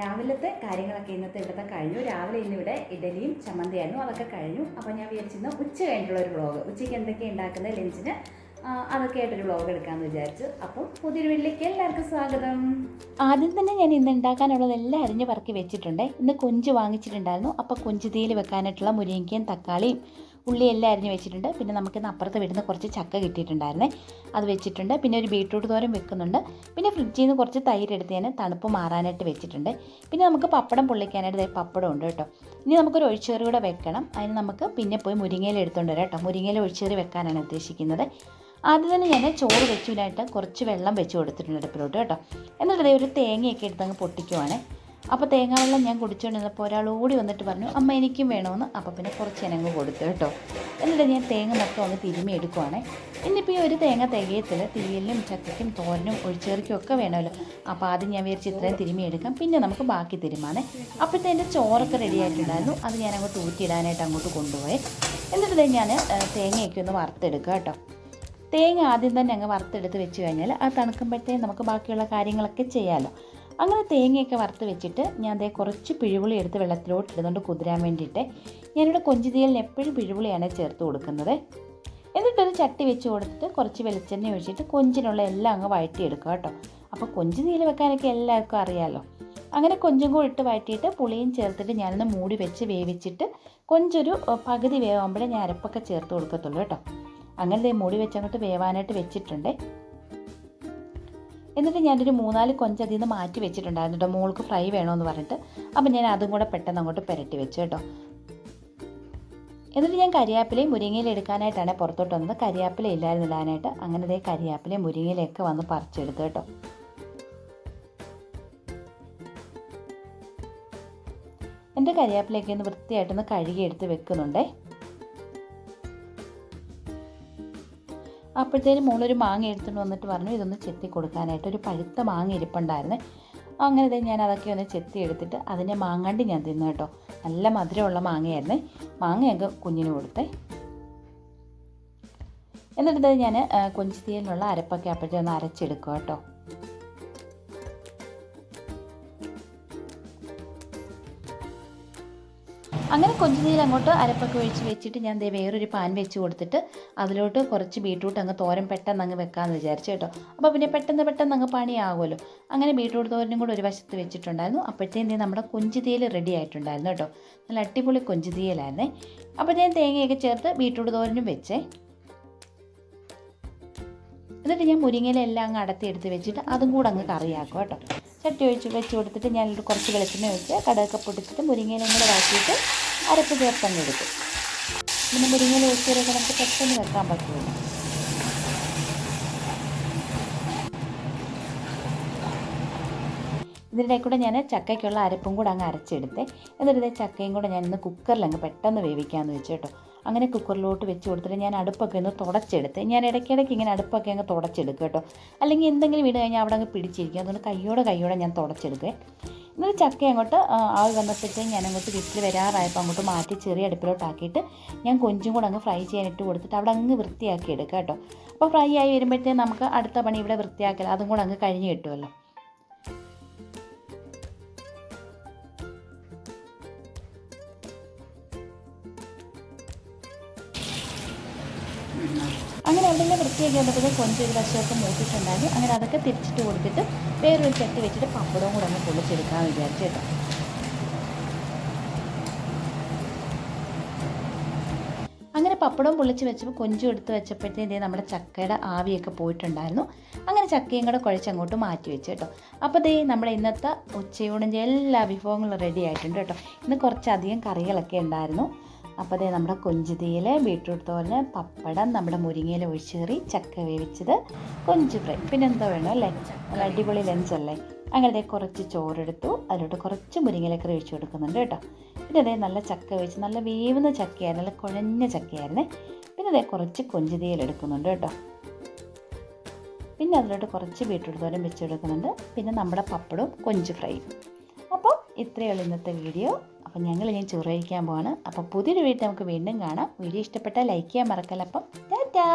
രാവിലത്തെ കാര്യങ്ങളൊക്കെ ഇന്നത്തെ ഇവിടുത്തെ കഴിഞ്ഞു. രാവിലെ ഇന്നിവിടെ ഇഡലിയും ചമ്മന്തിയായിരുന്നു. അതൊക്കെ കഴിഞ്ഞു. അപ്പോൾ ഞാൻ വിചാരിച്ചിരുന്നു ഉച്ച കഴിഞ്ഞിട്ടുള്ള ഒരു വ്ളോഗ് ഉച്ചയ്ക്ക് എന്തൊക്കെ ഉണ്ടാക്കുന്ന ലഞ്ചിന് അതൊക്കെ ആയിട്ടൊരു വ്ളോഗ് എടുക്കാമെന്ന് വിചാരിച്ചു. അപ്പം പുതിയൊരു വീട്ടിലേക്ക് എല്ലാവർക്കും സ്വാഗതം. ആദ്യം തന്നെ ഞാൻ ഇന്ന് ഉണ്ടാക്കാനുള്ളതെല്ലാം അരിഞ്ഞ് പറക്കി വെച്ചിട്ടുണ്ട്. ഇന്ന് കൊഞ്ച് വാങ്ങിച്ചിട്ടുണ്ടായിരുന്നു. അപ്പോൾ കൊഞ്ച് തീയിൽ വെക്കാനായിട്ടുള്ള മുരിങ്ങയും തക്കാളിയും ഉള്ളി എല്ലാം അരിഞ്ഞ് വെച്ചിട്ടുണ്ട്. പിന്നെ നമുക്കിന്ന് അപ്പുറത്ത് വിടുന്ന കുറച്ച് ചക്ക കിട്ടിയിട്ടുണ്ടായിരുന്നേ. അത് വെച്ചിട്ടുണ്ട്. പിന്നെ ഒരു ബീട്രൂട്ട് തോരം വെക്കുന്നുണ്ട്. പിന്നെ ഫ്രിഡ്ജിൽ നിന്ന് കുറച്ച് തൈര് എടുത്ത് ഞാൻ തണുപ്പ് മാറാനായിട്ട് വെച്ചിട്ടുണ്ട്. പിന്നെ നമുക്ക് പപ്പടം പൊള്ളിക്കാനായിട്ട് പപ്പടം ഉണ്ട് കേട്ടോ. ഇനി നമുക്കൊരു ഒഴിച്ചേറി കൂടെ വെക്കണം. അതിന് നമുക്ക് പിന്നെ പോയി മുരിങ്ങയില എടുത്തുകൊണ്ട് വരാം കേട്ടോ. മുരിങ്ങയില ഒഴിച്ചേറി വെക്കാനാണ് ഉദ്ദേശിക്കുന്നത്. ആദ്യം തന്നെ ഞാൻ ചോറ് വെച്ചതിനായിട്ട് കുറച്ച് വെള്ളം വെച്ച് കൊടുത്തിട്ടുണ്ട് അടുപ്പിലോട്ട് കേട്ടോ. എന്നിട്ട് ഒരു തേങ്ങയൊക്കെ എടുത്ത് അങ്ങ് പൊട്ടിക്കുവാണേ. അപ്പോൾ തേങ്ങ വെള്ളം ഞാൻ കുടിച്ചുകൊണ്ടിരുന്നപ്പോൾ ഒരാൾ ഓടി വന്നിട്ട് പറഞ്ഞു അമ്മ എനിക്കും വേണമെന്ന് അപ്പോൾ പിന്നെ കുറച്ച് ഇനങ്ങ് കൊടുത്തു കേട്ടോ. എന്നിട്ട് ഞാൻ തേങ്ങ മൊത്തം ഒന്ന് തിരുമി എടുക്കുവാണേ. ഇന്നിപ്പോൾ ഈ ഒരു തേങ്ങ തികയത്തിൽ തീയലിനും ചക്കയ്ക്കും തോരനും ഒഴിച്ചേറിക്കും ഒക്കെ വേണമല്ലോ. അപ്പോൾ ആദ്യം ഞാൻ വിചാരിച്ച് ഇത്രയും തിരുമി എടുക്കാം. പിന്നെ നമുക്ക് ബാക്കി തിരുമാണേ. അപ്പോഴത്തെ എന്റെ ചോറൊക്കെ റെഡി ആയിട്ടുണ്ടായിരുന്നു. അത് ഞാൻ അങ്ങോട്ട് ഊറ്റിയിടാനായിട്ട് അങ്ങോട്ട് കൊണ്ടുപോയി. എന്നിട്ട് ഞാൻ തേങ്ങയൊക്കെ ഒന്ന് വറുത്തെടുക്കുക കേട്ടോ. തേങ്ങ ആദ്യം തന്നെ അങ്ങ് വറുത്തെടുത്ത് വെച്ച് കഴിഞ്ഞാൽ അത് തണുക്കുമ്പോഴത്തേക്കും നമുക്ക് ബാക്കിയുള്ള കാര്യങ്ങളൊക്കെ ചെയ്യാമല്ലോ അങ്ങനെ തേങ്ങയൊക്കെ വറുത്ത് വെച്ചിട്ട് ഞാൻ അതേ കുറച്ച് പിഴുപുളി എടുത്ത് വെള്ളത്തിലോട്ട് ഇടുന്നുണ്ട് കുതിരാൻ വേണ്ടിയിട്ട്. ഞാനിവിടെ കൊഞ്ചുതീയലിന് എപ്പോഴും പിഴുപുളിയാണ് ചേർത്ത് കൊടുക്കുന്നത്. എന്നിട്ടൊരു ചട്ടി വെച്ച് കൊടുത്തിട്ട് കുറച്ച് വെളിച്ചെണ്ണ ഒഴിച്ചിട്ട് കൊഞ്ചിനുള്ള എല്ലാം അങ്ങ് വഴറ്റിയെടുക്കുക കേട്ടോ. അപ്പോൾ കൊഞ്ച് വെക്കാനൊക്കെ എല്ലാവർക്കും അറിയാമല്ലോ അങ്ങനെ കൊഞ്ചും കൂടി ഇട്ട് വഴറ്റിയിട്ട് പുളിയും ചേർത്തിട്ട് ഞാനൊന്ന് മൂടി വെച്ച് വേവിച്ചിട്ട് കൊഞ്ചൊരു പകുതി വേവാകുമ്പോഴേ ഞാൻ അരപ്പൊക്കെ ചേർത്ത് കൊടുക്കത്തുള്ളൂ കേട്ടോ. അങ്ങനെ മൂടി വെച്ച് അങ്ങോട്ട് വേവാനായിട്ട് വെച്ചിട്ടുണ്ട്. എന്നിട്ട് ഞാനൊരു മൂന്നാൽ കൊഞ്ച് അതിൽ നിന്ന് മാറ്റി വെച്ചിട്ടുണ്ടായിരുന്നു കേട്ടോ മോൾക്ക് ഫ്രൈ വേണമെന്ന് പറഞ്ഞിട്ട്. അപ്പം ഞാൻ അതും കൂടെ പെട്ടെന്ന് അങ്ങോട്ട് പുരട്ടി വെച്ചു കേട്ടോ എന്നിട്ട് ഞാൻ കരിയാപ്പിലയും മുരിങ്ങയിലും എടുക്കാനായിട്ടാണ് പുറത്തോട്ട് വന്നത്. കരിയാപ്പില ഇല്ലായിരുന്നു ഇടാനായിട്ട്. അങ്ങനെ ഇതേ കരിയാപ്പിലയും മുരിങ്ങയിലൊക്കെ വന്ന് പറിച്ചെടുത്തു കേട്ടോ എന്റെ കരിയാപ്പിലയൊക്കെ ഒന്ന് വൃത്തിയായിട്ടൊന്ന് കഴുകി എടുത്ത് വെക്കുന്നുണ്ടേ. അപ്പോഴത്തേനും മോളൊരു മാങ്ങ എടുത്തുകൊണ്ട് വന്നിട്ട് പറഞ്ഞു ഇതൊന്ന് ചെത്തി കൊടുക്കാനായിട്ട്. ഒരു പഴുത്ത മാങ്ങ ഇരിപ്പുണ്ടായിരുന്നു. അങ്ങനെ തന്നെ ഞാൻ അതൊക്കെ ഒന്ന് ചെത്തി എടുത്തിട്ട് അതിനെ മാങ്ങാണ്ടി ഞാൻ തിന്നു കേട്ടോ. നല്ല മധുരമുള്ള മാങ്ങയായിരുന്നു. മാങ്ങയൊക്കെ കുഞ്ഞിന് കൊടുത്തേ. എന്നിട്ട് ഞാൻ കൊഞ്ചിത്തീയലിനുള്ള അരപ്പൊക്കെ അപ്പോഴത്തെ ഒന്ന് അരച്ചെടുക്കുക കേട്ടോ. അങ്ങനെ കൊഞ്ചുനീര് അങ്ങോട്ട് അരപ്പൊക്കെ ഒഴിച്ച് വെച്ചിട്ട് ഞാൻ ദേ വേറൊരു പാൻ വെച്ച് കൊടുത്തിട്ട് അതിലോട്ട് കുറച്ച് ബീട്രൂട്ട് അങ്ങ് തോരൻ പെട്ടെന്ന് അങ്ങ് വെക്കാമെന്ന് വിചാരിച്ചു കേട്ടോ. അപ്പോൾ പിന്നെ പെട്ടെന്ന് പെട്ടെന്ന് അങ്ങ് പണിയാകുമല്ലോ അങ്ങനെ ബീട്രൂട്ട് തോരനും കൂടെ ഒരു വശത്ത് വെച്ചിട്ടുണ്ടായിരുന്നു. അപ്പോഴത്തേന് നമ്മുടെ കൊഞ്ചുതീയൽ റെഡി ആയിട്ടുണ്ടായിരുന്നു കേട്ടോ. നല്ല അടിപൊളി കൊഞ്ചുതീയലായിരുന്നേ അപ്പോൾ ഞാൻ തേങ്ങയൊക്കെ ചേർത്ത് ബീട്രൂട്ട് തോരനും വെച്ചേ. എന്നിട്ട് ഞാൻ മുരിങ്ങയിലെല്ലാം അങ്ങ് അടത്തി എടുത്ത് വെച്ചിട്ട് അതും കൂടെ അങ്ങ് കറിയാക്കും കേട്ടോ. ചട്ടി ഒഴിച്ച് വെച്ച് കൊടുത്തിട്ട് ഞാനൊരു കുറച്ച് വെളിച്ചെണ്ണ ഒഴിച്ച് കടകൊക്കെ പൊടിച്ചിട്ട് മുരിങ്ങയിലും കൂടെ വാട്ടിയിട്ട് അരപ്പ് ചേർത്തങ്ങ് എടുക്കും. പിന്നെ മുരിങ്ങയില ഒഴിച്ചവരൊക്കെ നമുക്ക് പെട്ടെന്ന് വെക്കാൻ പറ്റുള്ളൂ. ഇതിന്റെ കൂടെ ഞാൻ ചക്കയ്ക്കുള്ള അരപ്പും കൂടെ അങ്ങ് അരച്ചെടുത്തേ. എന്നിട്ട് ചക്കയും കൂടെ ഞാൻ ഇന്ന് കുക്കറിൽ അങ്ങ് പെട്ടെന്ന് വേവിക്കാമെന്ന് വെച്ചു കേട്ടോ. അങ്ങനെ കുക്കറിലോട്ട് വെച്ച് കൊടുത്തിട്ട് ഞാൻ അടുപ്പൊക്കെ ഒന്ന് തുടച്ചെടുത്ത് ഞാൻ ഇടയ്ക്കിടയ്ക്ക് ഇങ്ങനെ അടുപ്പൊക്കെ അങ്ങ് തുടച്ചെടുക്കും കേട്ടോ. അല്ലെങ്കിൽ എന്തെങ്കിലും വീട് കഴിഞ്ഞാൽ അവിടെ അങ്ങ് പിടിച്ചിരിക്കും. അതുകൊണ്ട് കയ്യോടെ കയ്യോടെ ഞാൻ തുടച്ചെടുക്കേ. എന്നിട്ട് ചക്ക അങ്ങോട്ട് ആൾ വന്നപ്പോഴത്തേക്ക് ഞാൻ അങ്ങോട്ട് വീട്ടിൽ വരാറായപ്പോൾ അങ്ങോട്ട് മാറ്റി ചെറിയ അടുപ്പിലോട്ടാക്കിയിട്ട് ഞാൻ കൊഞ്ചും കൂടെ അങ്ങ് ഫ്രൈ ചെയ്യാനിട്ട് കൊടുത്തിട്ട് അവിടെ അങ്ങ് വൃത്തിയാക്കി എടുക്കാം കേട്ടോ. അപ്പോൾ ഫ്രൈ ആയി വരുമ്പോഴത്തേക്ക് നമുക്ക് അടുത്ത പണി ഇവിടെ വൃത്തിയാക്കൽ. അതും കൂടെ അങ്ങ് കഴിഞ്ഞ് കിട്ടുമല്ലോ. അങ്ങനെ അവിടെ വൃത്തിയാക്കി കൊഞ്ച് കൊഞ്ചൊരു വശമൊക്കെ അങ്ങനെ അതൊക്കെ തിരിച്ചിട്ട് കൊടുത്തിട്ട് വേറൊരു ചട്ടി വെച്ചിട്ട് പപ്പടവും കൂടെ ഒന്ന് പൊളിച്ചെടുക്കാമെന്ന് വിചാരിച്ചു കേട്ടോ. അങ്ങനെ പപ്പടവും പൊള്ളിച്ച് വെച്ചപ്പോൾ കൊഞ്ചും എടുത്ത് വെച്ചപ്പോഴത്തേക്ക് നമ്മുടെ ചക്കയുടെ ആവിയൊക്കെ പോയിട്ടുണ്ടായിരുന്നു. അങ്ങനെ ചക്കയും കൂടെ കുഴച്ചങ്ങോട്ട് മാറ്റി വെച്ചു കേട്ടോ. അപ്പോൾ ദേ നമ്മുടെ ഇന്നത്തെ ഉച്ചയൂണിന്റെ എല്ലാ വിഭവങ്ങളും റെഡി ആയിട്ടുണ്ട് കേട്ടോ. ഇന്ന് കുറച്ചധികം കറികളൊക്കെ ഉണ്ടായിരുന്നു. അപ്പോൾ അതേ നമ്മുടെ കൊഞ്ചുതീയിൽ ബീട്രൂട്ട് തോലിന് പപ്പടം നമ്മുടെ മുരിങ്ങയില ഒഴിച്ചേറി ചക്ക വേവിച്ചത് കൊഞ്ച് ഫ്രൈ. പിന്നെ എന്താ വേണം അല്ലേ? നല്ല അടിപൊളി ലഞ്ചല്ലേ അങ്ങനെ ദേ കുറച്ച് ചോറെടുത്തു. അതിലോട്ട് കുറച്ച് മുരിങ്ങയിലക്കറി ഒഴിച്ചു കൊടുക്കുന്നുണ്ട് കേട്ടോ. പിന്നെ അതേ നല്ല ചക്ക വെച്ച് നല്ല വേവുന്ന ചക്കയായിരുന്നു നല്ല കുഴഞ്ഞ ചക്കയായിരുന്നേ. പിന്നെ അതേ കുറച്ച് കൊഞ്ചുതീയിൽ എടുക്കുന്നുണ്ട് കേട്ടോ. പിന്നെ അതിലോട്ട് കുറച്ച് ബീട്രൂട്ട് തോരൻ വെച്ചെടുക്കുന്നുണ്ട് പിന്നെ നമ്മുടെ പപ്പടവും കൊഞ്ച് ഫ്രൈയും. അപ്പോൾ ഇത്രയേ ഉള്ളൂ ഇന്നത്തെ വീഡിയോ. അപ്പോൾ ഞങ്ങൾ ഇനി ചോറ് പോവാണ്. അപ്പോൾ പുതിയൊരു വീട്ടിൽ നമുക്ക് വീണ്ടും കാണാം. വീഡിയോ ഇഷ്ടപ്പെട്ടാൽ ലൈക്ക് ചെയ്യാൻ മറക്കല്ല. അപ്പം ടാറ്റാ!